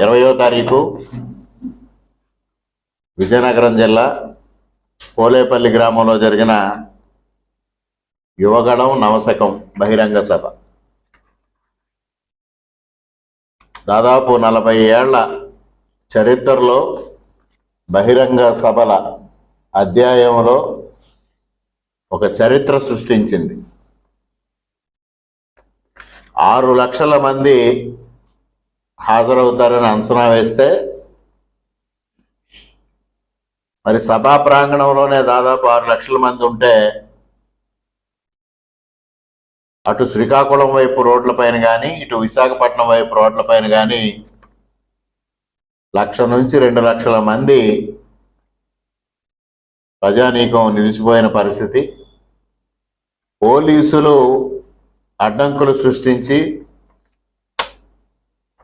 ఇరవయో తారీఖు విజయనగరం జిల్లా పోలేపల్లి గ్రామంలో జరిగిన యువగణం నవశకం బహిరంగ సభ. దాదాపు నలభై ఏళ్ళ చరిత్రలో బహిరంగ సభల అధ్యాయంలో ఒక చరిత్ర సృష్టించింది. ఆరు లక్షల మంది హాజరవుతారని అంచనా వేస్తే మరి సభా ప్రాంగణంలోనే దాదాపు ఆరు లక్షల మంది ఉంటే అటు శ్రీకాకుళం వైపు రోడ్లపైన కానీ ఇటు విశాఖపట్నం వైపు రోడ్లపైన కానీ లక్ష నుంచి రెండు లక్షల మంది ప్రజానీకం నిలిచిపోయిన పరిస్థితి. పోలీసులు అడ్డంకులు సృష్టించి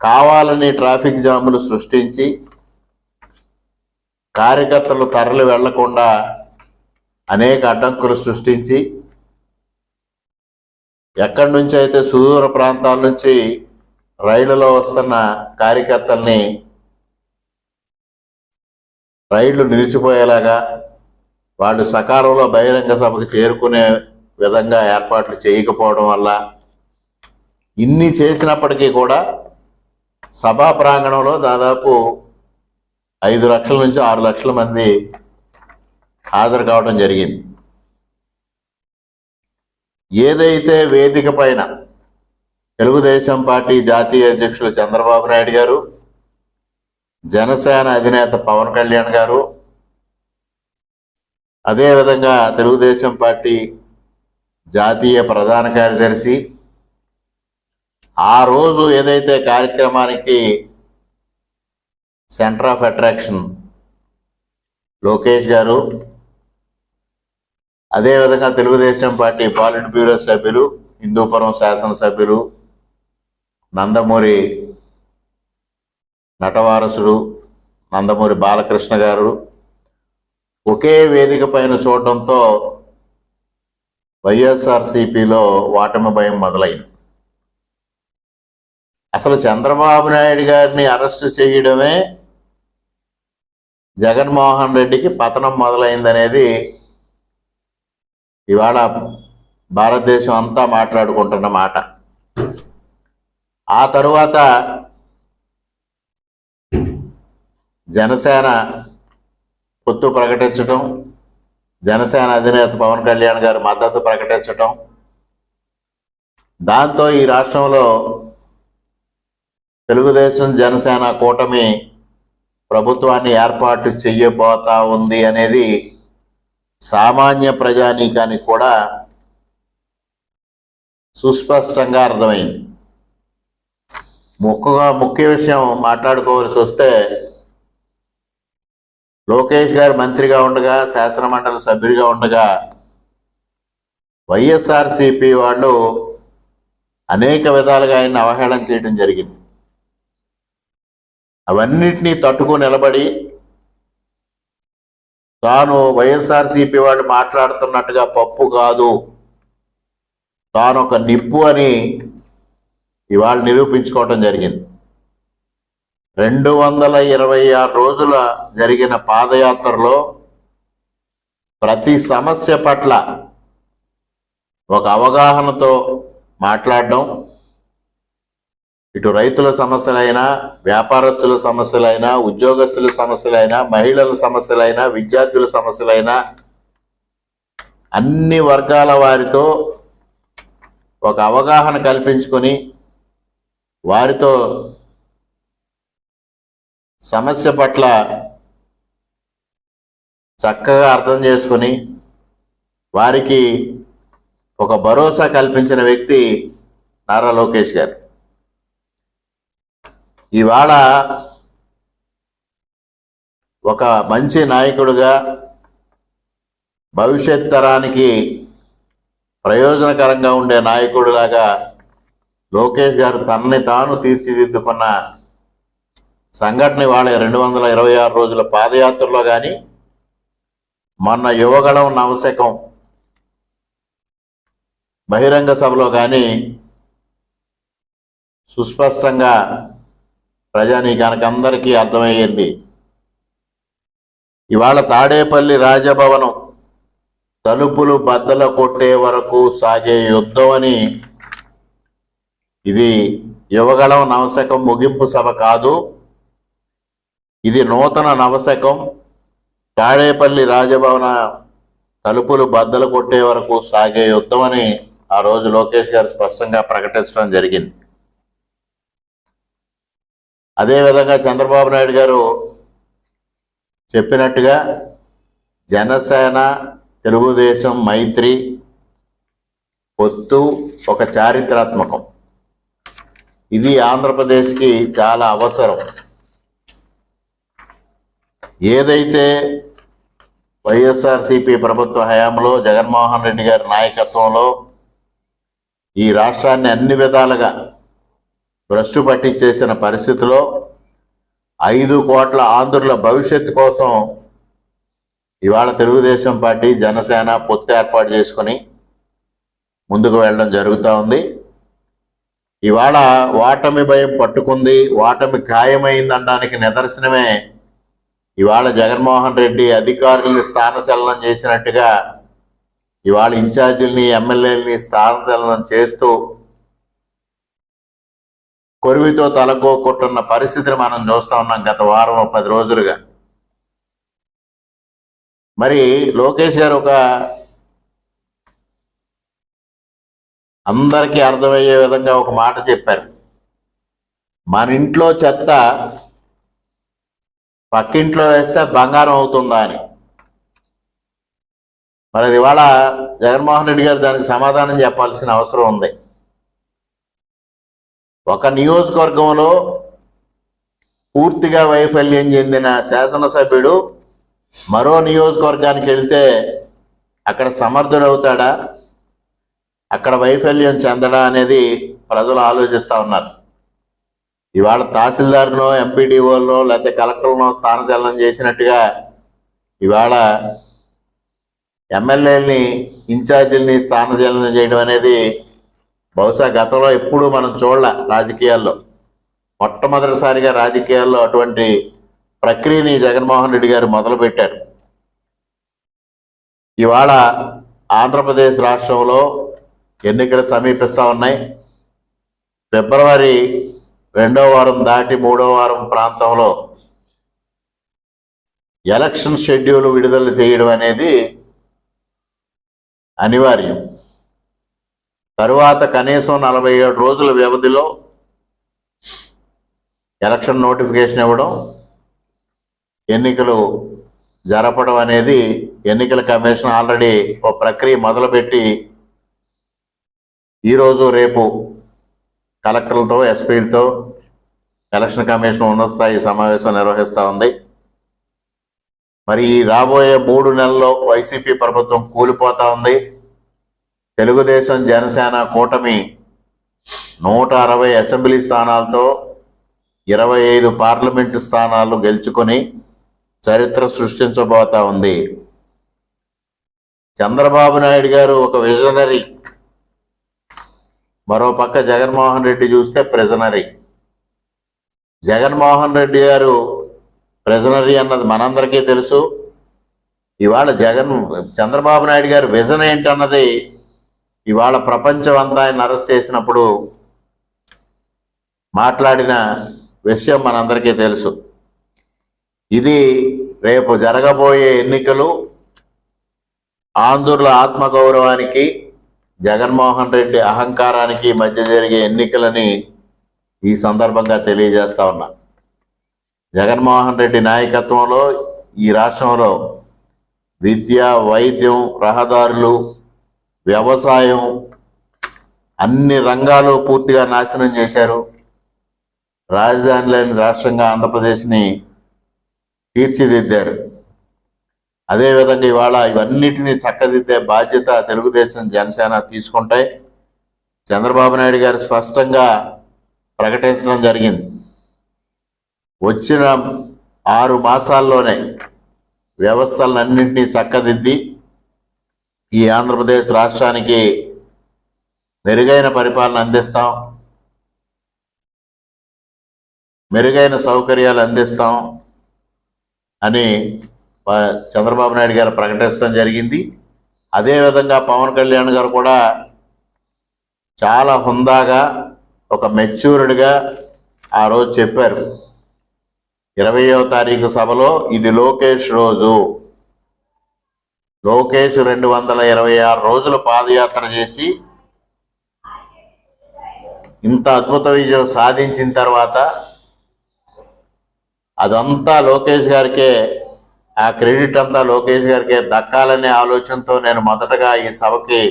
కావాలని ట్రాఫిక్ జాములు సృష్టించి కార్యకర్తలు తరలి వెళ్ళకుండా అనేక అడ్డంకులు సృష్టించి ఎక్కడి నుంచి అయితే సుదూర ప్రాంతాల నుంచి రైళ్ళలో వస్తున్న కార్యకర్తల్ని రైళ్ళు నిలిచిపోయేలాగా వాళ్ళు సకాలంలో బహిరంగ సభకు చేరుకునే విధంగా ఏర్పాట్లు చేయకపోవడం వల్ల ఇన్ని చేసినప్పటికీ కూడా సభా ప్రాంగణంలో దాదాపు ఐదు లక్షల నుంచి ఆరు లక్షల మంది హాజరు కావడం జరిగింది. ఏదైతే వేదిక పైన తెలుగుదేశం పార్టీ జాతీయ అధ్యక్షులు చంద్రబాబు నాయుడు గారు జనసేన అధినేత పవన్ కళ్యాణ్ గారు అదేవిధంగా తెలుగుదేశం పార్టీ జాతీయ ప్రధాన కార్యదర్శి ఆ రోజు ఏదైతే కార్యక్రమానికి సెంటర్ ఆఫ్ అట్రాక్షన్ లోకేష్ గారు అదేవిధంగా తెలుగుదేశం పార్టీ పాలిట్ బ్యూరో సభ్యులు హిందూపురం శాసనసభ్యులు నందమూరి నటవారసుడు నందమూరి బాలకృష్ణ గారు ఒకే వేదిక పైన చూడటంతో వైఎస్ఆర్సిపిలో వాటమి భయం మొదలైంది. అసలు చంద్రబాబు నాయుడు గారిని అరెస్ట్ చేయడమే జగన్మోహన్ రెడ్డికి పతనం మొదలైందనేది ఇవాళ భారతదేశం అంతా మాట్లాడుకుంటున్న మాట. ఆ తరువాత జనసేన పొత్తు ప్రకటించడం జనసేన అధినేత పవన్ కళ్యాణ్ గారు మద్దతు ప్రకటించటం దాంతో ఈ రాష్ట్రంలో తెలుగుదేశం జనసేన కూటమి ప్రభుత్వాన్ని ఏర్పాటు చెయ్యబోతా ఉంది అనేది సామాన్య ప్రజానీకానికి కూడా సుస్పష్టంగా అర్థమైంది. ముఖ్యగా ముఖ్య విషయం మాట్లాడుకోవాల్సి వస్తే లోకేష్ గారు మంత్రిగా ఉండగా శాసనమండలి సభ్యుడిగా ఉండగా వైఎస్ఆర్సిపి వాళ్ళు అనేక విధాలుగా ఆయన అవహేళన చేయడం జరిగింది. అవన్నిటినీ తట్టుకొని నిలబడి తాను వైఎస్ఆర్సిపి వాళ్ళు మాట్లాడుతున్నట్టుగా పప్పు కాదు. తాను ఒక నిప్పు అని ఇవాళ నిరూపించుకోవటం జరిగింది. రెండు వందల ఇరవై ఆరు రోజుల జరిగిన పాదయాత్రలో ప్రతి సమస్య పట్ల ఒక అవగాహనతో మాట్లాడడం ఇటు రైతుల సమస్యలైనా వ్యాపారస్తుల సమస్యలైనా ఉద్యోగస్తుల సమస్యలైనా మహిళల సమస్యలైనా విద్యార్థుల సమస్యలైనా అన్ని వర్గాల వారితో ఒక అవగాహన కల్పించుకొని వారితో సమస్య పట్ల చక్కగా అర్థం చేసుకొని వారికి ఒక భరోసా కల్పించిన వ్యక్తి నారా లోకేష్ గారు. ఇవాళ ఒక మంచి నాయకుడుగా భవిష్యత్ తరానికి ప్రయోజనకరంగా ఉండే నాయకుడిలాగా లోకేష్ గారు తనని తాను తీర్చిదిద్దుకున్న సంఘటన ఇవాళ రెండు వందల ఇరవై ఆరు రోజుల పాదయాత్రలో కానీ మొన్న యువగళం నవశకం బహిరంగ సభలో కానీ సుస్పష్టంగా ప్రజానీకానికి అందరికీ అర్థమయ్యింది. ఇవాళ తాడేపల్లి రాజభవనం తలుపులు బద్దల కొట్టే వరకు సాగే యుద్ధం అని ఇది యువగళం నవశకం ముగింపు సభ కాదు. ఇది నూతన నవశకం. తాడేపల్లి రాజభవన తలుపులు బద్దలు కొట్టే వరకు సాగే యుద్ధమని ఆ రోజు లోకేష్ గారు స్పష్టంగా ప్రకటించడం జరిగింది. అదేవిధంగా చంద్రబాబు నాయుడు గారు చెప్పినట్టుగా జనసేన తెలుగుదేశం మైత్రి పొత్తు ఒక చారిత్రాత్మకం. ఇది ఆంధ్రప్రదేశ్కి చాలా అవసరం. ఏదైతే వైఎస్ఆర్సిపి ప్రభుత్వ హయాంలో జగన్మోహన్ రెడ్డి గారి నాయకత్వంలో ఈ రాష్ట్రాన్ని అన్ని విధాలుగా భ్రష్టు పట్టించేసిన పరిస్థితిలో ఐదు కోట్ల ఆంధ్రుల భవిష్యత్తు కోసం ఇవాళ తెలుగుదేశం పార్టీ జనసేన పొత్తు ఏర్పాటు చేసుకుని ముందుకు వెళ్ళడం జరుగుతూ ఉంది. ఇవాళ ఓటమి భయం పట్టుకుంది ఓటమి ఖాయమైందనడానికి నిదర్శనమే ఇవాళ జగన్మోహన్ రెడ్డి అధికారుల్ని స్థానచలనం చేసినట్టుగా ఇవాళ ఇన్ఛార్జీల్ని ఎమ్మెల్యేలని స్థానచలనం చేస్తూ కొరివితో కొట్టున్న పరిస్థితిని మనం చూస్తూ ఉన్నాం గత వారం పది రోజులుగా. మరి లోకేష్ గారు ఒక అందరికీ అర్థమయ్యే విధంగా ఒక మాట చెప్పారు. మన ఇంట్లో చెత్త పక్కింట్లో వేస్తే బంగారం అవుతుందా అని. మరి అది ఇవాళ జగన్మోహన్ రెడ్డి గారు దానికి సమాధానం చెప్పాల్సిన అవసరం ఉంది. ఒక నియోజకవర్గంలో పూర్తిగా వైఫల్యం చెందిన శాసనసభ్యుడు మరో నియోజకవర్గానికి వెళ్తే అక్కడ సమర్థుడవుతాడా? అక్కడ వైఫల్యం చెందడా అనేది ప్రజలు ఆలోచిస్తూ ఉన్నారు. ఇవాళ తహసీల్దార్నో ఎంపీడీఓలో లేకపోతే కలెక్టర్నో స్థానచలనం చేసినట్టుగా ఇవాళ ఎమ్మెల్యేలని ఇన్ఛార్జీలని స్థానచలనం చేయడం అనేది బహుశా గతంలో ఎప్పుడూ మనం చూడలే రాజకీయాల్లో. మొట్టమొదటిసారిగా రాజకీయాల్లో అటువంటి ప్రక్రియని జగన్మోహన్ రెడ్డి గారు మొదలుపెట్టారు. ఇవాళ ఆంధ్రప్రదేశ్ రాష్ట్రంలో ఎన్నికలు సమీపిస్తూ ఉన్నాయి. ఫిబ్రవరి రెండో వారం దాటి మూడో వారం ప్రాంతంలో ఎలక్షన్ షెడ్యూల్ విడుదల చేయడం అనేది అనివార్యం. తరువాత కనీసం నలభై ఏడు రోజుల వ్యవధిలో ఎలక్షన్ నోటిఫికేషన్ ఇవ్వడం ఎన్నికలు జరపడం అనేది ఎన్నికల కమిషన్ ఆల్రెడీ ఒక ప్రక్రియ మొదలుపెట్టి ఈరోజు రేపు కలెక్టర్లతో ఎస్పీలతో ఎలక్షన్ కమిషన్ ఉన్నత స్థాయి సమావేశం నిర్వహిస్తూ ఉంది. మరి ఈ రాబోయే మూడు నెలల్లో వైసీపీ ప్రభుత్వం కూలిపోతూ ఉంది. తెలుగుదేశం జనసేన కూటమి నూట అరవై అసెంబ్లీ స్థానాలతో ఇరవై ఐదు పార్లమెంటు స్థానాలు గెలుచుకొని చరిత్ర సృష్టించబోతా ఉంది. చంద్రబాబు నాయుడు గారు ఒక విజనరీ. మరో పక్క జగన్మోహన్ రెడ్డి చూస్తే ప్రెజనరీ. జగన్మోహన్ రెడ్డి గారు ప్రెజనరీ అన్నది మనందరికీ తెలుసు. ఇవాళ జగన్ చంద్రబాబు నాయుడు గారు విజన్ ఏంటన్నది ఇవాళ ప్రపంచం అంతా ఆయన అరెస్ట్ చేసినప్పుడు మాట్లాడిన విషయం మనందరికీ తెలుసు. ఇది రేపు జరగబోయే ఎన్నికలు ఆంధ్రుల ఆత్మగౌరవానికి జగన్మోహన్ రెడ్డి అహంకారానికి మధ్య జరిగే ఎన్నికలని ఈ సందర్భంగా తెలియజేస్తా ఉన్నా. జగన్మోహన్ రెడ్డి నాయకత్వంలో ఈ రాష్ట్రంలో విద్య వైద్యం రహదారులు వ్యవసాయం అన్ని రంగాలు పూర్తిగా నాశనం చేశారు. రాజధాని లేని రాష్ట్రంగా ఆంధ్రప్రదేశ్ని తీర్చిదిద్దారు. అదేవిధంగా ఇవాళ ఇవన్నిటినీ చక్కదిద్దే బాధ్యత తెలుగుదేశం జనసేన తీసుకుంటాయి చంద్రబాబు నాయుడు గారు స్పష్టంగా ప్రకటించడం జరిగింది. వచ్చిన ఆరు మాసాల్లోనే వ్యవస్థలన్నింటినీ చక్కదిద్ది ఈ ఆంధ్రప్రదేశ్ రాష్ట్రానికి మెరుగైన పరిపాలన అందిస్తాం. మెరుగైన సౌకర్యాలు అందిస్తాం అని చంద్రబాబు నాయుడు గారు ప్రకటించడం జరిగింది. అదేవిధంగా పవన్ కళ్యాణ్ గారు కూడా చాలా హుందాగా ఒక మెచ్యూర్డ్గా ఆ రోజు చెప్పారు. ఇరవయో తారీఖు సభలో ఇది లోకేష్ రోజు. లోకేష్ రెండు వందల ఇరవై ఆరు రోజులు పాదయాత్ర చేసి ఇంత అద్భుత విజయం సాధించిన తర్వాత అదంతా లోకేష్ గారికే ఆ క్రెడిట్ అంతా లోకేష్ గారికే దక్కాలనే ఆలోచనతో నేను మొదటగా ఈ సభకి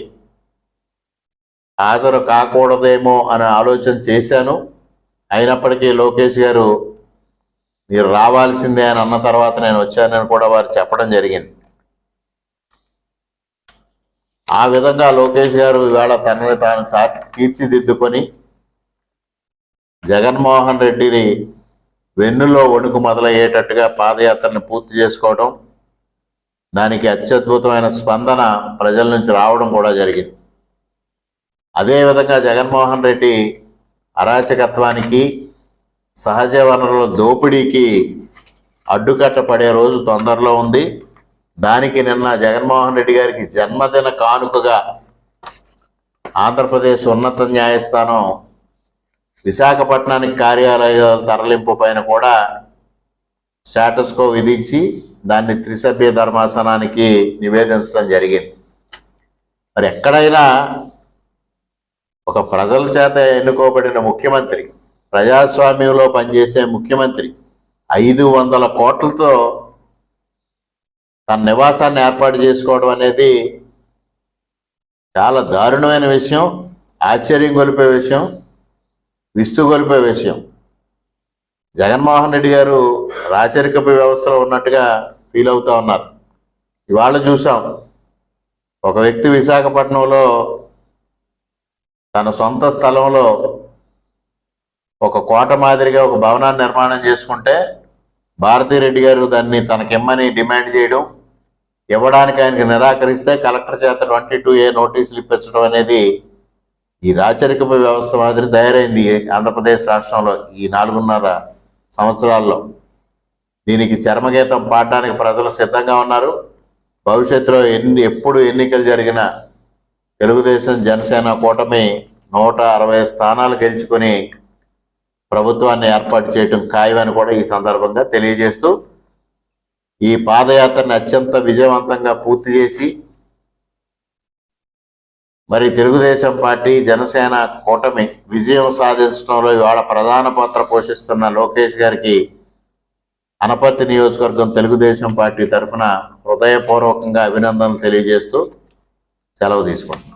హాజరు కాకూడదేమో అనే ఆలోచన చేశాను. అయినప్పటికీ లోకేష్ గారు మీరు రావాల్సిందే అని అన్న తర్వాత నేను వచ్చానని కూడా వారు చెప్పడం జరిగింది. ఆ విధంగా లోకేష్ గారు ఇవాళ తనని తాను తీర్చిదిద్దుకొని జగన్మోహన్ రెడ్డిని వెన్నులో వణుకు మొదలయ్యేటట్టుగా పాదయాత్రని పూర్తి చేసుకోవడం దానికి అత్యద్భుతమైన స్పందన ప్రజల నుంచి రావడం కూడా జరిగింది. అదేవిధంగా జగన్మోహన్ రెడ్డి అరాచకత్వానికి సహజ వనరుల దోపిడీకి అడ్డుకట్ట పడే రోజు తొందరలో ఉంది. దానికి నిన్న జగన్మోహన్ రెడ్డి గారికి జన్మదిన కానుకగా ఆంధ్రప్రదేశ్ ఉన్నత న్యాయస్థానం విశాఖపట్నానికి కార్యాలయాల తరలింపు పైన కూడా స్టాటస్కో విధించి దాన్ని త్రిసభ్య ధర్మాసనానికి నివేదించడం జరిగింది. మరి ఎక్కడైనా ఒక ప్రజల చేత ఎన్నుకోబడిన ముఖ్యమంత్రి ప్రజాస్వామ్యంలో పనిచేసే ముఖ్యమంత్రి ఐదు వందల కోట్లతో తన నివాసాన్ని ఏర్పాటు చేసుకోవడం అనేది చాలా దారుణమైన విషయం ఆశ్చర్యం గొలిపే విషయం విస్తుగొలిపే విషయం. జగన్మోహన్ రెడ్డి గారు రాచరికపు వ్యవస్థలో ఉన్నట్టుగా ఫీల్ అవుతా ఉన్నారు. ఇవాళ చూసాం ఒక వ్యక్తి విశాఖపట్నంలో తన సొంత స్థలంలో ఒక కోట మాదిరిగా ఒక భవనాన్ని నిర్మాణం చేసుకుంటే భారతిరెడ్డి గారు దాన్ని తనకిమ్మని డిమాండ్ చేయడం ఇవ్వడానికి ఆయనకి నిరాకరిస్తే కలెక్టర్ చేత ట్వంటీ టూ ఏ నోటీసులు ఇప్పించడం అనేది ఈ రాచరికపు వ్యవస్థ మాదిరి తయారైంది ఆంధ్రప్రదేశ్ రాష్ట్రంలో ఈ నాలుగున్నర సంవత్సరాల్లో. దీనికి చర్మగీతం పాడడానికి ప్రజలు సిద్ధంగా ఉన్నారు. భవిష్యత్తులో ఎన్ని ఎప్పుడు ఎన్నికలు జరిగినా తెలుగుదేశం జనసేన కూటమి నూట అరవై స్థానాలు గెలుచుకొని ప్రభుత్వాన్ని ఏర్పాటు చేయడం ఖాయమని కూడా ఈ సందర్భంగా తెలియజేస్తూ ఈ పాదయాత్రని అత్యంత విజయవంతంగా పూర్తి చేసి మరి తెలుగుదేశం పార్టీ జనసేన కూటమి విజయం సాధించడంలో ఇవాళ ప్రధాన పాత్ర పోషిస్తున్న లోకేష్ గారికి అనపర్తి నియోజకవర్గం తెలుగుదేశం పార్టీ తరఫున హృదయపూర్వకంగా అభినందనలు తెలియజేస్తూ సెలవు తీసుకుంటున్నాను